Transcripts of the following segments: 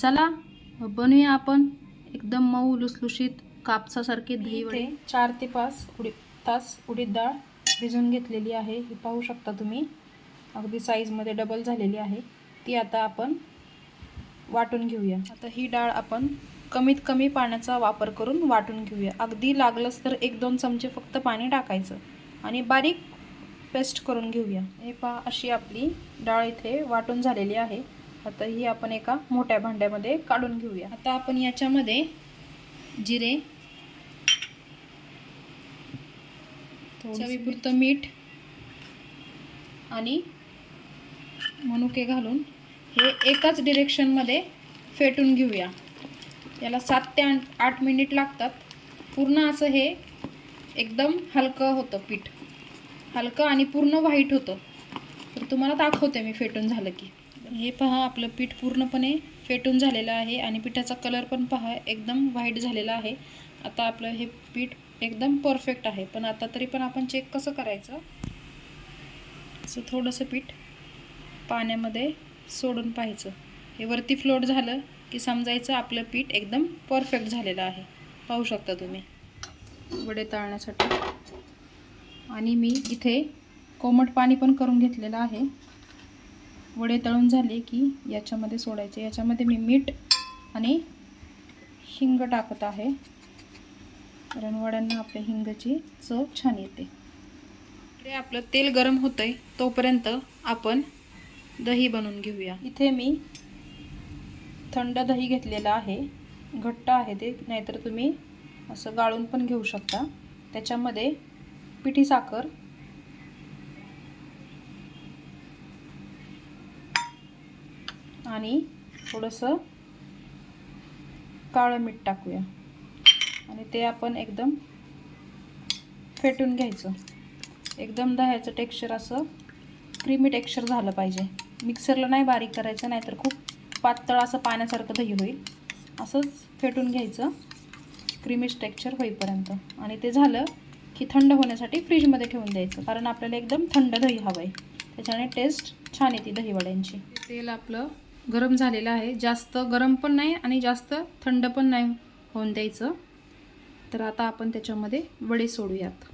चला बनवूया आपण एकदम मऊ लुसलुशीत कापसासारखे दही वडे. चार ते पाच उडी तास उडीद डाळ भिजवून घेतलेली आहे. ही पाहू शकता तुम्ही. अगदी साईजमध्ये डबल झालेली आहे. ती आता आपण वाटून घेऊया. आता ही डाळ आपण कमीत कमी पाण्याचा वापर करून वाटून घेऊया. अगदी लागलंच तर एक दोन चमचे फक्त पाणी टाकायचं आणि बारीक पेस्ट करून घेऊया. हे पहा अशी आपली डाळ इथे वाटून झालेली आहे. आता ही आपण एका मोठ्या भांड्यामध्ये काढून घेऊया. आता आपण याच्यामध्ये जिरे चवीपुरतं मीठ आणि मनुके घालून हे एकाच डिरेक्शनमध्ये फेटून घेऊया. याला सात ते आठ आठ मिनिट लागतात. पूर्ण असं हे एकदम हलकं होतं पीठ. हलकं आणि पूर्ण व्हाईट होतं. तर तुम्हाला दाखवते मी फेटून झालं की. हे पहा आपलं पीठ पूर्णपणे फेटून झालेलं आहे आणि पिठाचा कलर पण पहा एकदम व्हाईट झालेला आहे. आता आपलं हे पीठ एकदम परफेक्ट आहे. पण आता तरी पण आपण चेक कसं करायचं? असं थोडंसं पीठ पाण्यामध्ये सोडून पाहायचं. हे वरती फ्लोट झालं की समजायचं आपलं पीठ एकदम परफेक्ट झालेलं आहे. पाहू शकता तुम्ही. वडे तळण्यासाठी. आणि मी इथे कोमट पाणी पण करून घेतलेलं आहे. वडे तळून झाले की याच्यामध्ये सोडायचे. याच्यामध्ये मी मीठ आणि हिंग टाकत आहे. कारण वड्यांना आपल्या हिंगाची चव छान येते. इकडे आपलं तेल गरम होतंय. तोपर्यंत आपण दही बनवून घेऊया. इथे मी थंड दही घेतलेलं आहे. घट्ट आहे ते. नाहीतर तुम्ही असं गाळून पण घेऊ शकता. त्याच्यामध्ये पिठी साखर आणि थोडंसं काळं मीठ टाकूया. आणि ते आपण एकदम फेटून घ्यायचं. एकदम दह्याचं टेक्स्चर असं क्रीमी टेक्स्चर झालं पाहिजे. मिक्सरला नाही बारीक करायचं नाहीतर खूप पातळ असं पाण्यासारखं दही होईल. असंच फेटून घ्यायचं. क्रीमिश टेक्स्चर होईपर्यंत. आणि ते झालं की थंड होण्यासाठी फ्रीजमध्ये ठेवून द्यायचं. कारण आपल्याला एकदम थंड दही हवं आहे त्याच्याने टेस्ट छान येते दहीवड्यांची. तेल आपलं गरम झालेलं आहे. जास्त गरम पण नाही आणि जास्त थंड पण नाही होऊन द्यायचं. तर आता आपण त्याच्यामध्ये वडे सोडूयात.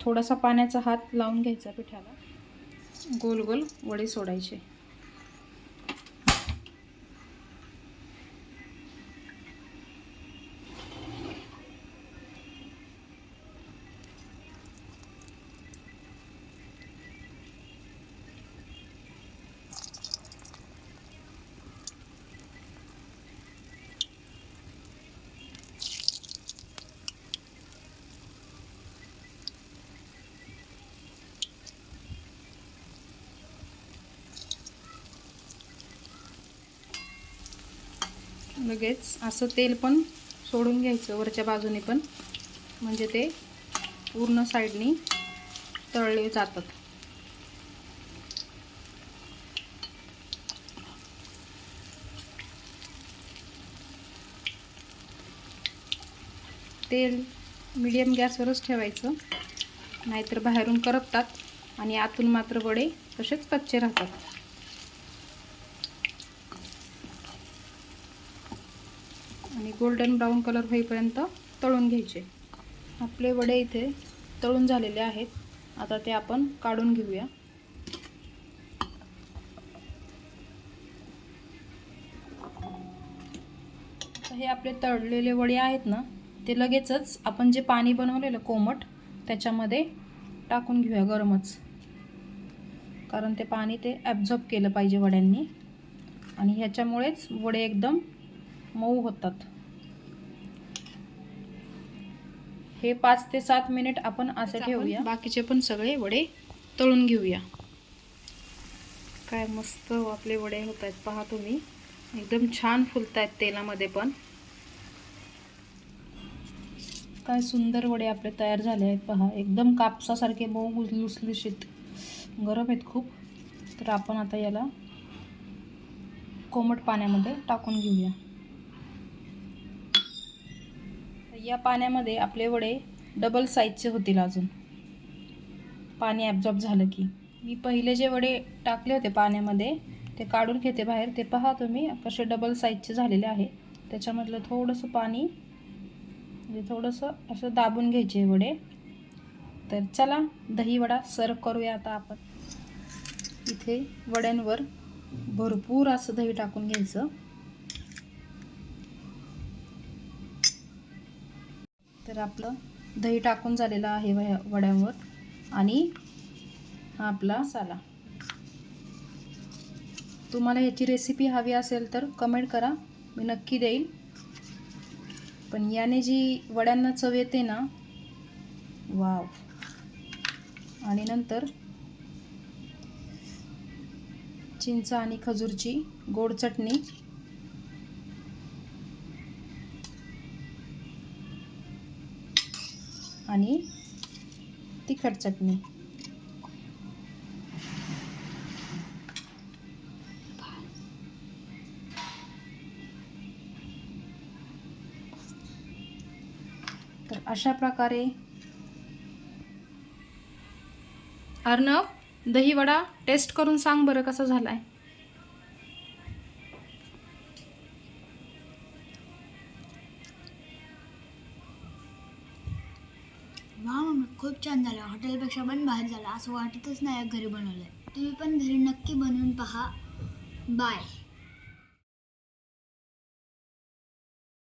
थोडासा पाण्याचा हात लावून घ्यायचा पिठाला. गोल गोल वडे सोडायचे. लगेच असं तेल पण सोडून घ्यायचं वरच्या बाजूने पण. म्हणजे ते पूर्ण साईडनी तळले जातात. तेल मीडियम गॅसवरच ठेवायचं. नाहीतर बाहेरून करपतात आणि आतून मात्र वडे तसेच कच्चे राहतात. आणि गोल्डन ब्राऊन कलर होईपर्यंत तळून घ्यायचे. आपले वडे इथे तळून झालेले आहेत. आता ते आपण काढून घेऊया. हे आपले तळलेले वडे आहेत ना ते लगेचच आपण जे पाणी बनवलेलं कोमट त्याच्यामध्ये टाकून घेऊया गरमच. कारण ते पाणी ते ॲब्झॉर्ब केलं पाहिजे वड्यांनी. आणि ह्याच्यामुळेच वडे एकदम मऊ होतात. हे पाच ते सात मिनिट आपण असे ठेवूया. बाकीचे पण सगळे वडे तळून घेऊया. काय मस्त आपले वडे होत आहेत. पहा तुम्ही. एकदम छान फुलत आहेत तेलामध्ये पण. काय सुंदर वडे आपले तयार झाले आहेत. पहा एकदम कापसासारखे मऊ लुसलुशीत. गरम आहेत खूप. तर आपण आता याला कोमट पाण्यामध्ये टाकून घेऊया. या पाण्यामध्ये आपले वडे डबल साईजचे होतील अजून. पाणी ॲब्झॉर्ब झालं की. मी पहिले जे वडे टाकले होते पाण्यामध्ये ते काढून घेते बाहेर. ते पहा तुम्ही कसे डबल साईजचे झालेले आहे. त्याच्यामधलं थोडंसं पाणी म्हणजे थोडंसं असं दाबून घ्यायचे वडे. तर चला दहीवडा सर्व करूया आता आपण. इथे वड्यांवर भरपूर असं दही टाकून घ्यायचं. तर आपलं दही टाकून झालेलं आहे वह्या वड्यांवर. आणि हा आपला साला. तुम्हाला याची रेसिपी हवी असेल तर कमेंट करा. मी नक्की देईल. पण याने जी वड्यांना चव येते ना वाव. आणि नंतर चिंच आणि खजूरची गोड चटणी. आणि तिखट चटणी. तर अशा प्रकारे अर्णव दही वडा टेस्ट करून सांग बरं कसा झालाय. वा मम्मी खूप छान झालं. हॉटेलपेक्षा पण बाहेर झालं. असं वाटतच नाही घरी बनवलं तुम्ही पण घरी नक्की बनवून पहा. बाय